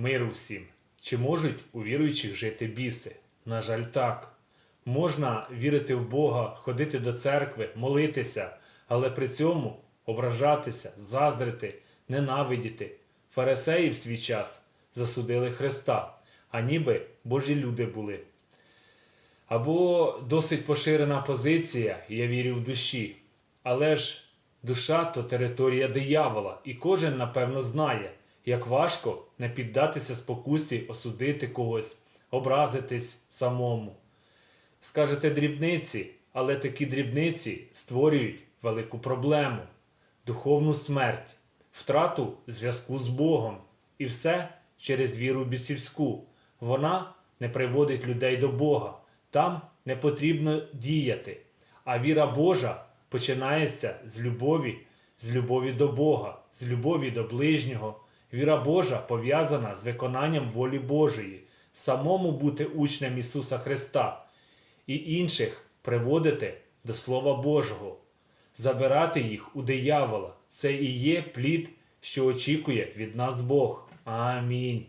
Миру всім. Чи можуть у віруючих жити біси? На жаль, так. Можна вірити в Бога, ходити до церкви, молитися, але при цьому ображатися, заздрити, ненавидіти. Фарисеї в свій час засудили Христа, а ніби Божі люди були. Або досить поширена позиція, я вірю в душі. Але ж душа то територія диявола, і кожен, напевно, знає, як важко не піддатися спокусі осудити когось, образитись самому. Скажете дрібниці, але такі дрібниці створюють велику проблему, духовну смерть, втрату зв'язку з Богом. І все через віру бісівську. Вона не приводить людей до Бога. Там не потрібно діяти. А віра Божа починається з любові, з любові до Бога, з любові до ближнього. Віра Божа пов'язана з виконанням волі Божої, самому бути учнем Ісуса Христа і інших приводити до Слова Божого, забирати їх у диявола. Це і є плід, що очікує від нас Бог. Амінь.